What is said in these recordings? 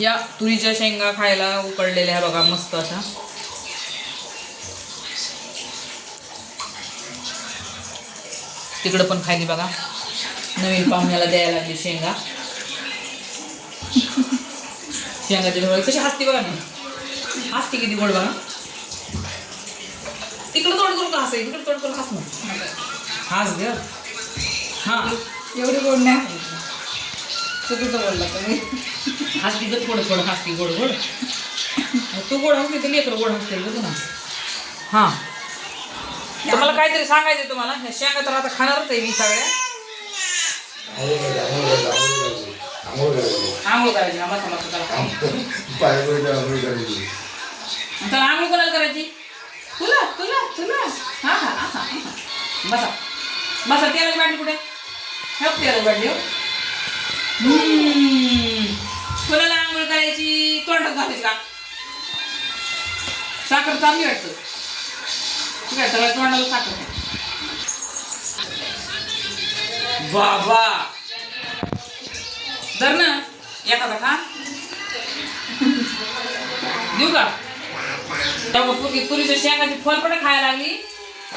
या तुरीच्या शेंगा खायला उकडलेल्या बघा मस्त अशा. तिकडं पण खायली बघा. नवीन पाहुण्याला द्यायला लागली शेंगा. शेंगाची ढोळ कशी हसती बघा ना हसती किती गोड बघा. तिकडं तोड करू का हसाय इकडे तोड करू हस ना. हस ग. हां. एवढी गोड नाही. चुकीचं बोलला तुम्ही हसती ग गोड गोड हसती गोड गोड. तू गोड हसली तर लेकर गोड हसते बघू ना हां. तुम्हाला काहीतरी सांगायचं तुम्हाला. ह्या शेंगा तर आता खाणारच आहे मी सगळ्या. आंघोळ करायची. आम्हाला समजतं तर आंघोळ कोणाला करायची? तुला तुला तुला. हा हा हा हा. बसा. बसा तेलाची बाटली कुठे? हो तेलाची बाटली हो. फुलाला कोणाला आंघोळ करायची तोंडात घालायची का? साखर चांगली वाटतं. ठीक आहे त्याला तोंडाला साखर बाबा. धर ना. एखादा खा. देऊ का? तेव्हा पुरी पुरीच्या शेंगाची फळपट खायला लागली.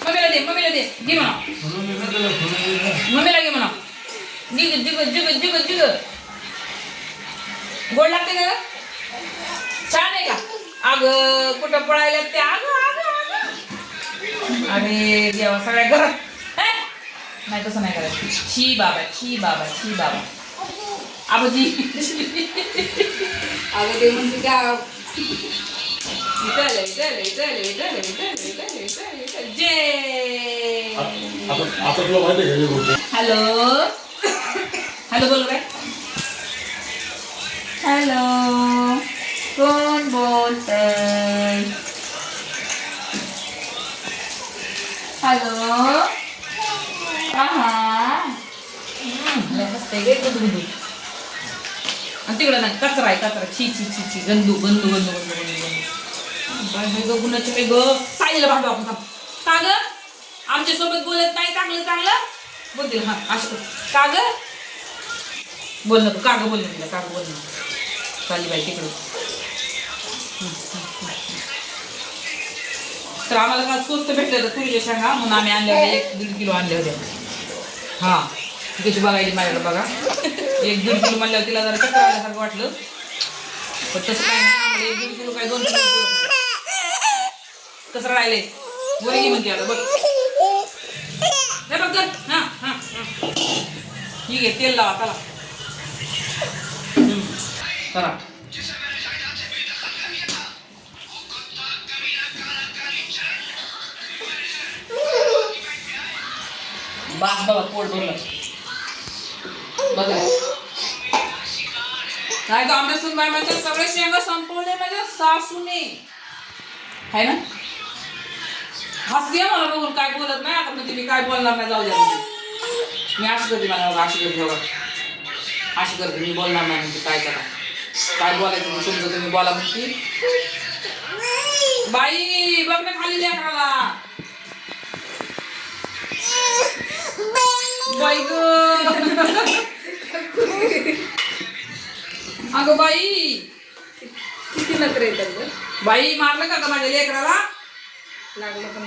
मम्मीला दे मम्मीला दे. घे म्हणा. मम्मीला म्हणा जिग जिग जिग जिग जिग गोड लागते का छान आहे का? आग कुठं पळायला ते आग आग आणि देवा सगळ्या घरात. नाही तसं नाही करायचं. छी बाबा छी बाबा छी बाबा. आबोजी. आबोजी म्हणजे काय चले चले चले चले चले चले चले जय! आपण हॅलो? हॅलो बोल काय हॅलो कोण बोलतय? हॅलो आणि तिकडं नाही कचरा आहे कचरा. छी छी छी छी गंदू गंदू गंदू गंदू गंदू गुणाचं काय ग. साईला भांडू आपण. का ग? आमच्यासोबत बोलत नाही चांगलं चांगलं? बोलतील हा असं का ग? बोल ना तू ग बोल ना तिला ग बोल ना. चालली बाई तिकडं. तर आम्हाला का स्वस्त भेटलं तर तुरीच्या शेंगा. म्हणून आम्ही आणल्या होत्या एक दीड किलो आणल्या होत्या. हां ती कशी बघायली माझ्याकडे बघा. एक दीड किलो म्हणल्यावर तिला जरा चक्कर आल्यासारखं वाटलं. पण तसं काय नाही आम्हाला एक दीड किलो काय दोन किलो कसं राहिले वरी म्हणते आता बघ. हे बघ हां हां हां. ठीक आहे तेल लावा चला. चला बास बघा पोट भरलं. बघा. नाही तर आमच्या सुनबाई म्हणजे सगळे शेंगा संपवले माझ्या सासूने. है ना? हसते मला बघून काय बोलत नाही आता म्हणजे मी काय बोलणार नाही जाऊ द्या मी असं करते मला अशी करते अशी करते मी बोलणार नाही म्हणजे काय करा. काय बोलायचं ते तुमचं तुम्ही बोला म्हणते बाई बघ ना खाली लेकराला. बाई ग. अगं बाई. किती नखरे येतात गं? बाई मारलं का ग माझ्या लेकराला? लागलं पण.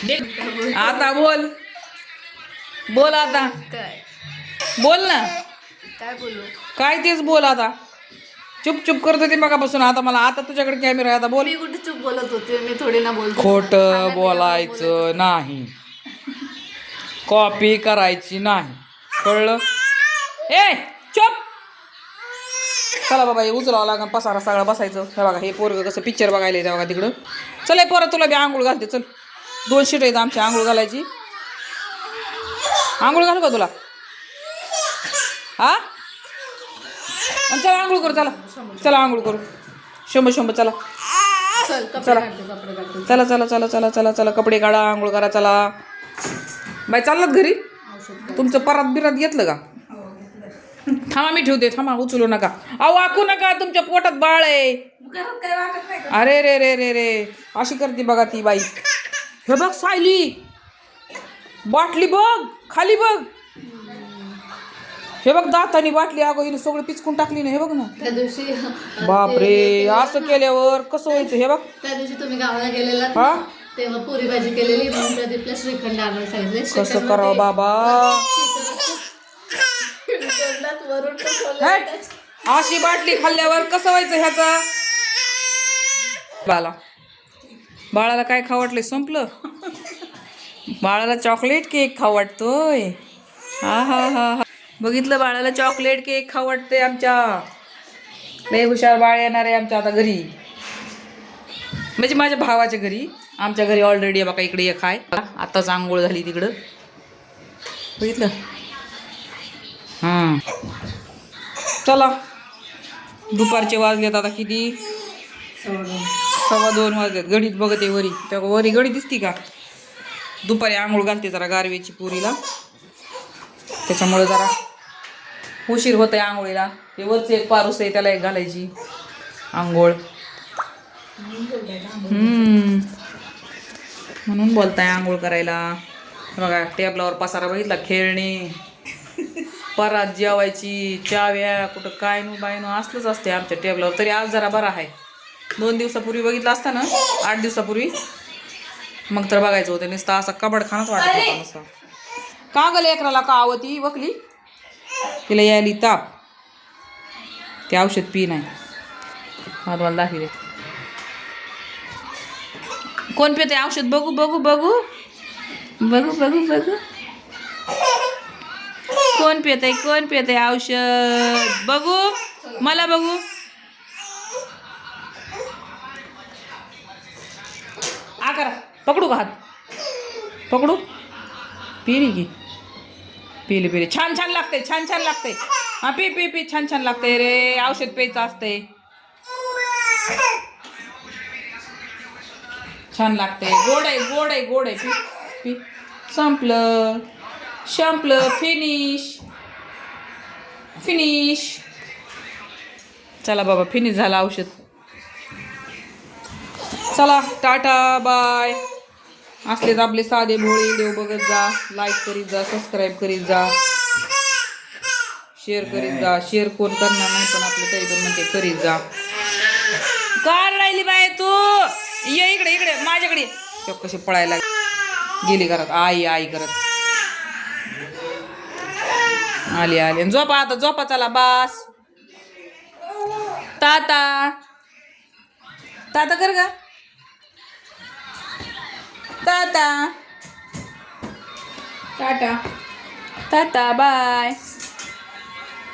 आता बोल. बोल आता. काय? बोल ना. काय बोलू? काय तेच बोल आता. चुप चुप करत होती मगापासून. आता मला आता तुझ्याकडे कॅमेरा आहे. आता बोल. मी कुठे चूप बोलत होते? मी थोडी ना बोलतो. खोट बोलायचं नाही. कॉपी करायची नाही. कळलं? ए चुप! चला बाबा हे उचलावं लागेल. पसारा सगळा बसायचं. हे बघा हे पोरग कसं पिक्चर बघायला येतं बघा तिकडं. चल हे पोरं तुला बी आंघोळ घालते. चल. दोन शीट आहेत आमची आंघोळ घालायची. आंघोळ घालू का तुला? हा? आणि चला आंघोळ करू चला. चला आंघोळ करू. शंभर शंभर चला. चल कपडे चला. चला चला चला चला चला चला. कपडे काढा आंघोळ करा चला. बाई चाललात घरी? तुमचं परात बिरात घेतलं का? थांबा मी ठेवते. थांबा उचलू नका. अहो वाकू नका. तुमच्या पोटात बाळ आहे. अरे रे रे रे रे. अशी करते बघा ती बाई. हे बघ सायली. बाटली बघ खाली बघ. हे बघ दातानी बाटली अगं हिने सगळं पिचकून टाकली ना हे बघ ना. त्या दिवशी अ, बापरे ते- असं केल्यावर कसं व्हायचं हे बघ. त्या दिवशी तुम्ही गावाला गेलेला हा? तेव्हा पुरी भाजी केलेली प्रदीपला श्रीखंड आणायला सांगितले. कसं करावं बाबा? वरून. हट. अशी बाटली खाल्ल्यावर कसं व्हायचं ह्याचा? बाला. बाळाला काय खाऊ वाटले संपलं. बाळाला चॉकलेट केक खाऊ वाटतोय. हा हा हा हा. बघितलं बाळाला चॉकलेट केक खाऊ वाटते आमच्या. लय हुशार बाळ येणार आहे आमच्या आता घरी. म्हणजे माझ्या भावाच्या घरी. आमच्या घरी ऑलरेडी बघा इकडे एक आहे. आताच आंघोळ झाली तिकडं. बघितलं? हां चला. दुपारचे वाजलेत आता किती? सव्वा दोन वाजलेत. गडीत बघते वरी. त्या वरी गडी दिसती का? दुपारी आंघोळ घालते जरा गारवेची पुरीला. त्याच्यामुळे जरा उशीर होत आहे आंघोळीला. ते वरचे एक पारूस आहे त्याला एक घालायची. आंघोळ. म्हणून बोलताय आंघोळ करायला. बघा टेबलावर पसारा बघितला? खेळणे. परात जेवायची. चाव्या कुठं काय नु बाय नु असलंच असते आमच्या टेबलावर. तरी आज जरा बरा आहे. दोन दिवसापूर्वी बघितलं असतं ना? आठ दिवसापूर्वी. मग तर बघायचं होतं नुसतं असा कबड खानाच वाटत होता नुसता. का गं लेकराला का आवती वकली तिला यायली ताप ते औषध पी नाही. हा तुम्हाला दाखवले कोण पिते औषध? बघू बघू बघू. बघू बघू बघू. कोण पित कोण पित औषध? बघू. मला बघू. आ करा. पकडू का हात? पकडू? पिली की पिली पिली. छान छान लागते छान छान लागते हा पी पी पी. छान छान लागते रे. औषध प्यायचं असते छान लागते गोड आहे गोड आहे गोड आहे. पी पी. संपलं. संपलं. फिनिश. फिनिश. चला बाबा फिनिश झालं औषध. चला टाटा बाय. असलेच आपले साधे भोळे देव बघत जा. लाईक करीत जा सबस्क्राईब करीत जा. शेअर करीत जा. शेअर कोण करणार नाही पण आपलं तरी पण म्हणते करीत जा. कार राहिली बाय तू. ये इकडे इकडे माझ्याकडे. ते कशी पळायला गेली करत आई आई करत आली आली. झोपा आता झोपा चला बास. ताता. ताता कर का ताता टाटा टाटा बाय